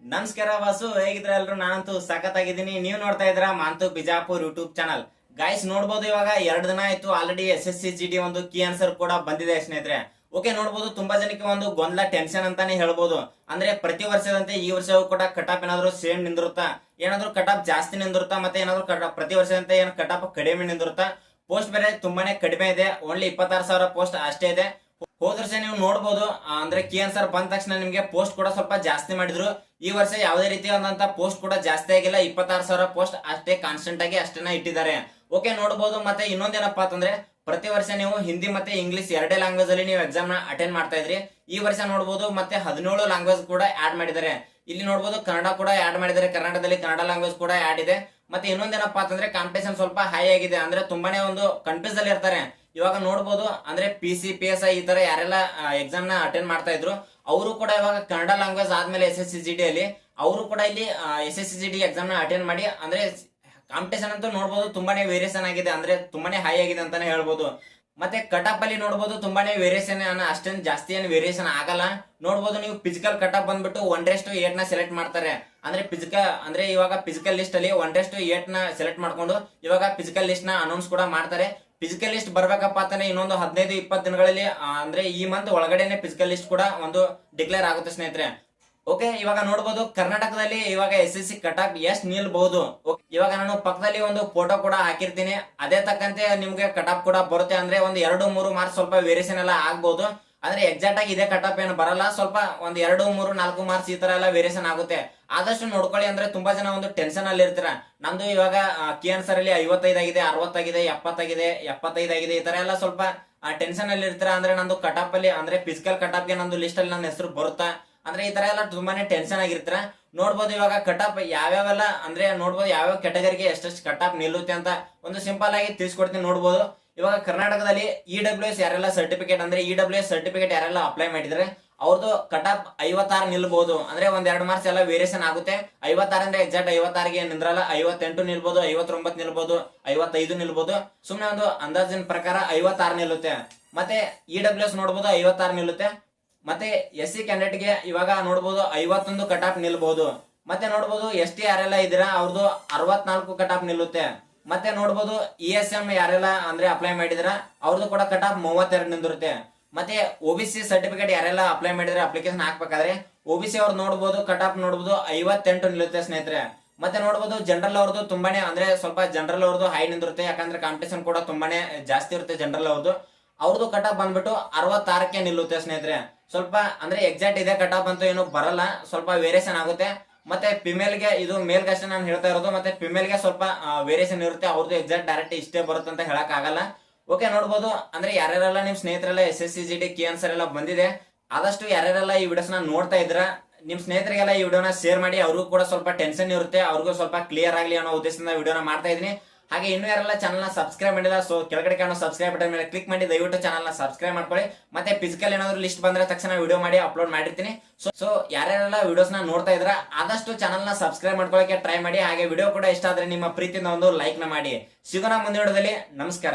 ನಮಸ್ಕಾರ ವಾಸು, ಹೇಗಿದ್ರೆ ಎಲ್ರು? ನಾನಂತೂ ಸಖತ್ತಾಗಿದ್ದೀನಿ. ನೀವು ನೋಡ್ತಾ ಇದ್ರ Mantu Bijapur YouTube channel guys ನೋಡ್ಬೋದು ಇವಾಗ ಎರಡು ದಿನ ಆಯ್ತು. ಆಲ್ರೆಡಿ ಎಸ್ ಎಸ್ ಸಿ ಒಂದು ಕೀ ಆನ್ಸರ್ ಕೂಡ ಬಂದಿದೆ ಸ್ನೇಹಿತರೆ. ಓಕೆ ನೋಡ್ಬೋದು. ತುಂಬಾ ಜನಕ್ಕೆ ಒಂದು ಗೊಂದಲ ಟೆನ್ಷನ್ ಅಂತಾನೆ ಹೇಳ್ಬೋದು. ಅಂದ್ರೆ ಪ್ರತಿ ವರ್ಷದಂತೆ ಈ ವರ್ಷವೂ ಕೂಡ ಕಟಾಪ್ ಏನಾದ್ರು ಸೇಮ್ ನಿಂದಿರುತ್ತಾ? ಏನಾದ್ರು ಕಟಾಪ್ ಜಾಸ್ತಿ ನಿಂದಿರುತ್ತಾ? ಮತ್ತೆ ಏನಾದ್ರು ಪ್ರತಿ ವರ್ಷದಂತೆ ಏನು ಕಟಾಪ್ ಕಡಿಮೆ ನಿಂದಿರುತ್ತಾ? ಪೋಸ್ಟ್ ಬೇರೆ ತುಂಬಾನೇ ಕಡಿಮೆ ಇದೆ. ಓನ್ಲಿ ಇಪ್ಪತ್ತಾರು ಸಾವಿರ ಪೋಸ್ಟ್ ಅಷ್ಟೇ ಇದೆ. ಹೋದ ವರ್ಷ ನೀವು ನೋಡಬಹುದು ಅಂದ್ರೆ ಕಿ ಆನ್ಸರ್ ಬಂದ ತಕ್ಷಣ ನಿಮ್ಗೆ ಪೋಸ್ಟ್ ಕೂಡ ಸ್ವಲ್ಪ ಜಾಸ್ತಿ ಮಾಡಿದ್ರು. ಈ ವರ್ಷ ಯಾವುದೇ ರೀತಿಯಾದಂತಹ ಪೋಸ್ಟ್ ಕೂಡ ಜಾಸ್ತಿ ಆಗಿಲ್ಲ. ಇಪ್ಪತ್ತಾರು ಸಾವಿರ ಪೋಸ್ಟ್ ಅಷ್ಟೇ ಕಾನ್ಸ್ಟೆಂಟ್ ಆಗಿ ಅಷ್ಟೇನ ಇಟ್ಟಿದ್ದಾರೆ. ಓಕೆ ನೋಡಬಹುದು ಮತ್ತೆ ಇನ್ನೊಂದೇನಪ್ಪ ಅಂತಂದ್ರೆ, ಪ್ರತಿ ವರ್ಷ ನೀವು ಹಿಂದಿ ಮತ್ತೆ ಇಂಗ್ಲಿಷ್ ಎರಡೇ ಲ್ಯಾಂಗ್ವೇಜ್ ಅಲ್ಲಿ ನೀವು ಎಕ್ಸಾಮ್ನ ಅಟೆಂಡ್ ಮಾಡ್ತಾ ಇದ್ರಿ. ಈ ವರ್ಷ ನೋಡಬಹುದು ಮತ್ತೆ ಹದಿನೇಳು ಲ್ಯಾಂಗ್ವೇಜ್ ಕೂಡ ಆಡ್ ಮಾಡಿದ್ದಾರೆ. ಇಲ್ಲಿ ನೋಡಬಹುದು ಕನ್ನಡ ಕೂಡ ಆಡ್ ಮಾಡಿದ್ದಾರೆ. ಕರ್ನಾಟಕದಲ್ಲಿ ಕನ್ನಡ ಲ್ಯಾಂಗ್ವೇಜ್ ಕೂಡ ಆಡ್ ಇದೆ. ಮತ್ತೆ ಇನ್ನೊಂದೇನಪ್ಪ ಅಂತಂದ್ರೆ ಕಾಂಪಿಟೇಷನ್ ಸ್ವಲ್ಪ ಹೈ ಆಗಿದೆ. ಅಂದ್ರೆ ತುಂಬಾನೇ ಒಂದು ಕನ್ಫ್ಯೂಸ್ ಅಲ್ಲಿ ಇರ್ತಾರೆ. ಇವಾಗ ನೋಡ್ಬೋದು, ಅಂದ್ರೆ P C P S I ಈ ತರ ಯಾರೆಲ್ಲ ಎಕ್ಸಾಮ್ನ ಅಟೆಂಡ್ ಮಾಡ್ತಾ ಇದ್ರು, ಅವರು ಕೂಡ ಇವಾಗ ಕನ್ನಡ ಲ್ಯಾಂಗ್ವೇಜ್ ಆದ್ಮೇಲೆ S S C G D ಅಲ್ಲಿ, ಅವರು ಕೂಡ ಇಲ್ಲಿ S S C G D ಎಕ್ಸಾಮ್ನ attend ಮಾಡಿ, ಅಂದ್ರೆ ಕಾಂಪಿಟೇಷನ್ ಅಂತೂ ನೋಡ್ಬೋದು, ತುಂಬಾನೇ ವೇರಿಯೇಷನ್ ಆಗಿದೆ, ಅಂದ್ರೆ ತುಂಬಾನೇ ಹೈ ಆಗಿದೆ ಅಂತಾನೆ ಹೇಳ್ಬೋದು. ಮತ್ತೆ ಕಟಪ್ ಅಲ್ಲಿ ನೋಡ್ಬೋದು, ತುಂಬಾನೇ ವೇರಿಯೇಷನ್ ಅಷ್ಟೊಂದು ಜಾಸ್ತಿ ಏನು ವೇರಿಯೇಷನ್ ಆಗಲ್ಲ. ನೋಡ್ಬೋದು, ನೀವು ಫಿಸಿಕಲ್ ಕಟಪ್ ಬಂದ್ಬಿಟ್ಟು ಒನ್ ಟು ಏಟ್ನ ಸೆಲೆಕ್ಟ್ ಮಾಡ್ತಾರೆ. ಅಂದ್ರೆ ಫಿಸಿಕಲ್ ಅಂದ್ರೆ ಇವಾಗ ಫಿಸಿಕಲ್ ಲಿಸ್ಟ್ ಅಲ್ಲಿ ಒನ್ ಟು ಏಟ್ನ ಸೆಲೆಕ್ಟ್ ಮಾಡ್ಕೊಂಡು, ಇವಾಗ ಫಿಸಿಕಲ್ ಲಿಸ್ಟ್ನ ಅನೌನ್ಸ್ ಕೂಡ ಮಾಡ್ತಾರೆ. ಫಿಸಿಕಲ್ ಲಿಸ್ಟ್ ಬರ್ಬೇಕಪ್ಪ ಅಂತಾನೆ ಇನ್ನೊಂದು ಹದಿನೈದು, ಇಪ್ಪತ್ತು ದಿನಗಳಲ್ಲಿ ಅಂದ್ರೆ ಈ ಮಂತ್ ಒಳಗಡೆನೆ ಫಿಸಿಕಲ್ ಲಿಸ್ಟ್ ಕೂಡ ಒಂದು ಡಿಕ್ಲೇರ್ ಆಗುತ್ತೆ ಸ್ನೇಹಿತರೆ. ಓಕೆ ಇವಾಗ ನೋಡಬಹುದು ಕರ್ನಾಟಕದಲ್ಲಿ ಇವಾಗ ಎಸ್ ಎಸ್ ಸಿ ಕಟಾಪ್ ಎಷ್ಟ್ ನಿಲ್ಬಹುದು. ಇವಾಗ ನಾನು ಪಕ್ಕದಲ್ಲಿ ಒಂದು ಫೋಟೋ ಕೂಡ ಹಾಕಿರ್ತೀನಿ. ಅದೇ ತಕ್ಕಂತೆ ನಿಮ್ಗೆ ಕಟಾಪ್ ಕೂಡ ಬರುತ್ತೆ ಅಂದ್ರೆ ಒಂದು ಎರಡು, ಮೂರು ಮಾರ್ಕ್ಸ್ ಸ್ವಲ್ಪ ವೇರಿಯೇಷನ್ ಎಲ್ಲ ಆಗ್ಬಹುದು ಅಂದ್ರೆ ಎಕ್ಸಾಕ್ಟ್ ಆಗಿ ಇದೇ ಕಟಾಪ್ ಏನು ಬರಲ್ಲ. ಸ್ವಲ್ಪ ಒಂದ್ ಎರಡು, ಮೂರು, ನಾಲ್ಕು ಮಾರ್ಕ್ಸ್ ಈ ತರ ಎಲ್ಲ ವೇರಿಯೇಷನ್ ಆಗುತ್ತೆ. ಆದಷ್ಟು ನೋಡ್ಕೊಳ್ಳಿ ಅಂದ್ರೆ ತುಂಬಾ ಜನ ಒಂದು ಟೆನ್ಷನ್ ಅಲ್ಲಿ ಇರ್ತೀರ. ನಮ್ದು ಇವಾಗ ಕೆ ಆನ್ಸರ್ ಅಲ್ಲಿ ಐವತ್ತೈದು ಆಗಿದೆ, ಅರವತ್ತಾಗಿದೆ, ಎಪ್ಪತ್ತಾಗಿದೆ, ಎಪ್ಪತ್ತೈದು ಆಗಿದೆ ಈ ತರ ಎಲ್ಲ ಸ್ವಲ್ಪ ಟೆನ್ಷನ್ ಅಲ್ಲಿ ಇರ್ತೀರ ಅಂದ್ರೆ ನಂದು ಕಟಾಪ್ ಅಲ್ಲಿ, ಅಂದ್ರೆ ಫಿಸಿಕಲ್ ಕಟಾಪ್ಗೆ ನಂದು ಲಿಸ್ಟ್ ಅಲ್ಲಿ ನನ್ನ ಹೆಸರು ಬರುತ್ತಾ? ಅಂದ್ರೆ ಈ ತರ ಎಲ್ಲ ತುಂಬಾನೇ ಟೆನ್ಷನ್ ಆಗಿರ್ತೀರ. ನೋಡ್ಬೋದು ಇವಾಗ ಕಟಾಪ್ ಯಾವ್ಯಾವೆಲ್ಲ, ಅಂದ್ರೆ ನೋಡ್ಬೋದು ಯಾವ್ಯಾವ ಕೆಟಗರಿಗೆ ಎಷ್ಟೆಷ್ಟು ಕಟಾಪ್ ನಿಲ್ಲುತ್ತೆ ಅಂತ ಒಂದು ಸಿಂಪಲ್ ಆಗಿ ತಿಳಿಸ್ಕೊಡ್ತೀನಿ, ನೋಡ್ಬೋದು. ಇವಾಗ ಕರ್ನಾಟಕದಲ್ಲಿ ಇ ಡಬ್ಲ್ಯೂ ಎಸ್ ಯಾರೆಲ್ಲ ಸರ್ಟಿಫಿಕೇಟ್ ಅಂದ್ರೆ ಇ ಡಬ್ಲ್ಯೂ ಎಸ್ ಸರ್ಟಿಫಿಕೇಟ್ ಯಾರೆಲ್ಲ ಅಪ್ಲೈ ಮಾಡಿದ್ರೆ ಅವ್ರದ್ದು ಕಟಾಪ್ ಐವತ್ತಾರು ನಿಲ್ಬಹುದು ಅಂದ್ರೆ ಒಂದ್ ಎರಡು ಮಾರ್ಕ್ಸ್ ಎಲ್ಲ ವೇರಿಯೇಷನ್ ಆಗುತ್ತೆ. ಐವತ್ತಾರಿಂದ ಎಕ್ಸಾಕ್ಟ್ ಐವತ್ತಾರಿಗೆ ನಿಂದ್ರಲ್ಲ? ಐವತ್ತೆಂಟು ನಿಲ್ಬಹುದು ಐವತ್ತೊಂಬತ್ತು ನಿಲ್ಬಹುದು ಐವತ್ತೈದು ನಿಲ್ಬಹುದು ಸುಮ್ನೆ ಒಂದು ಅಂದಾಜಿನ ಪ್ರಕಾರ ಐವತ್ತಾರು ನಿಲ್ಲುತ್ತೆ. ಮತ್ತೆ ಇ ಡಬ್ಲ್ಯೂ ಎಸ್ ನೋಡ್ಬೋದು ಐವತ್ತಾರು ನಿಲ್ಲುತ್ತೆ. ಮತ್ತೆ ಎಸ್ ಸಿ ಕ್ಯಾಂಡಿಡೇಟ್ಗೆ ಇವಾಗ ನೋಡ್ಬೋದು ಐವತ್ತೊಂದು ಕಟಾಪ್ ನಿಲ್ಬಹುದು ಮತ್ತೆ ನೋಡ್ಬೋದು ಎಸ್ ಟಿ ಯಾರೆಲ್ಲ ಇದ್ದೀರಾ ಅವ್ರದ್ದು ಅರವತ್ನಾಲ್ಕು ಕಟಾಪ್ ನಿಲ್ಲುತ್ತೆ. ಮತ್ತೆ ನೋಡ್ಬೋದು ಇ ಎಸ್ ಎಂ ಯಾರೆಲ್ಲ ಅಂದ್ರೆ ಅಪ್ಲೈ ಮಾಡಿದ್ರ ಅವ್ರದ್ದು ಕೂಡ ಕಟಾಪ್ ಮೂವತ್ತೆರಡು ನಿಂದಿರುತ್ತೆ ಮತ್ತೆ ಒಬಿಸಿ ಸರ್ಟಿಫಿಕೇಟ್ ಯಾರೆಲ್ಲ ಅಪ್ಲೈ ಮಾಡಿದ್ರೆ ಅಪ್ಲಿಕೇಶನ್ ಹಾಕ್ಬೇಕಾದ್ರೆ ಒಬಿಸಿ ಅವ್ರು ನೋಡ್ಬೋದು ಕಟಾಪ್ ನೋಡ್ಬೋದು, ಐವತ್ತೆಂಟು ನಿಲ್ಲುತ್ತೆ ಸ್ನೇಹಿತರೆ. ಮತ್ತೆ ನೋಡ್ಬೋದು ಜನರಲ್ ಅವ್ರದ್ದು ತುಂಬಾನೇ ಅಂದ್ರೆ ಸ್ವಲ್ಪ ಜನರಲ್ ಅವ್ರದ್ದು ಹೈ ನಿಂದಿರುತ್ತೆ ಯಾಕಂದ್ರೆ ಕಾಂಪಿಟೇಷನ್ ಕೂಡ ತುಂಬಾನೇ ಜಾಸ್ತಿ ಇರುತ್ತೆ ಜನರಲ್ ಅವ್ರದ್ದು ಅವ್ರದ್ದು ಕಟಾಪ್ ಬಂದ್ಬಿಟ್ಟು ಅರವತ್ತಾರಕ್ಕೆ ನಿಲ್ಲುತ್ತೆ ಸ್ನೇಹಿತರೆ. ಸ್ವಲ್ಪ ಅಂದ್ರೆ ಎಕ್ಸಾಕ್ಟ್ ಇದೆ ಕಟಾಪ್ ಅಂತೂ ಏನು ಬರಲ್ಲ, ಸ್ವಲ್ಪ ವೇರಿಯೇಷನ್ ಆಗುತ್ತೆ. ಮತ್ತೆ ಫಿಮೇಲ್ಗೆ ಇದು ಮೇಲ್ ಅಷ್ಟೇ ನಾನು ಹೇಳ್ತಾ ಇರೋದು, ಮತ್ತೆ ಫಿಮೇಲ್ಗೆ ಸ್ವಲ್ಪ ವೇರಿಯೇಷನ್ ಇರುತ್ತೆ, ಅವ್ರದ್ದು ಎಕ್ಸಾಕ್ಟ್ ಡೈರೆಕ್ಟ್ ಇಷ್ಟೇ ಬರುತ್ತೆ ಅಂತ ಹೇಳಕ್ ಆಗಲ್ಲ. ಓಕೆ ನೋಡ್ಬೋದು. ಅಂದ್ರೆ ಯಾರ್ಯಾರೆಲ್ಲ ನಿಮ್ ಸ್ನೇಹಿತರೆಲ್ಲ S S C G D key answer ಎಲ್ಲ ಬಂದಿದೆ, ಆದಷ್ಟು ಯಾರ್ಯಾರೆಲ್ಲ ಈ ವಿಡಿಯೋಸ್ ನೋಡ್ತಾ ಇದ್ರ, ನಿಮ್ ಸ್ನೇಹಿತರಿಗೆಲ್ಲ ಈ ವಿಡಿಯೋನ ಶೇರ್ ಮಾಡಿ, ಅವ್ರಿಗೂ ಕೂಡ ಸ್ವಲ್ಪ ಟೆನ್ಷನ್ ಇರುತ್ತೆ, ಅವ್ರಿಗೂ ಸ್ವಲ್ಪ ಕ್ಲಿಯರ್ ಆಗಲಿ ಅನ್ನೋ ಉದ್ದೇಶದಿಂದ ವಿಡಿಯೋನ ಮಾಡ್ತಾ ಇದೀನಿ ಹಾಗೆ ಇನ್ನು ಯಾರೆಲ್ಲ ಚಾನಲ್ನ ಸಬ್ಸ್ಕ್ರೈಬ್ ಮಾಡಿಲ್ಲ ಸೊ ಕೆಳಗಡೆ ಕಾಣೋ ಸಬ್ಸ್ಕ್ರೈಬ್ ಬಟನ್ ಮೇಲೆ ಕ್ಲಿಕ್ ಮಾಡಿ, ದಯವಿಟ್ಟು ಚಾನಲ್ನ ಸಬ್ಸ್ಕ್ರೈಬ್ ಮಾಡ್ಕೊಳ್ಳಿ. ಮತ್ತೆ ಫಿಸಿಕಲ್ ಏನಾದ್ರು ಲಿಸ್ಟ್ ಬಂದ್ರೆ ತಕ್ಷಣ ವಿಡಿಯೋ ಮಾಡಿ ಅಪ್ಲೋಡ್ ಮಾಡಿರ್ತೀನಿ. ಸೊ ಸೊ ಯಾರ್ಯಾರೆಲ್ಲ ವಿಡಿಯೋಸ್ನ ನೋಡ್ತಾ ಇದ್ರ ಆದಷ್ಟು ಚಾನಲ್ನ ಸಬ್ಸ್ಕ್ರೈಬ್ ಮಾಡ್ಕೊಳ್ಳೋಕೆ ಟ್ರೈ ಮಾಡಿ. ಹಾಗೆ ವಿಡಿಯೋ ಕೂಡ ಇಷ್ಟ ಆದ್ರೆ ನಿಮ್ಮ ಪ್ರೀತಿಯಿಂದ ಒಂದು ಲೈಕ್ನ ಮಾಡಿ. ಸಿಗೋಣ ಮುಂದಿನ ವಿಡಿಯೋದಲ್ಲಿ. ನಮಸ್ಕಾರ.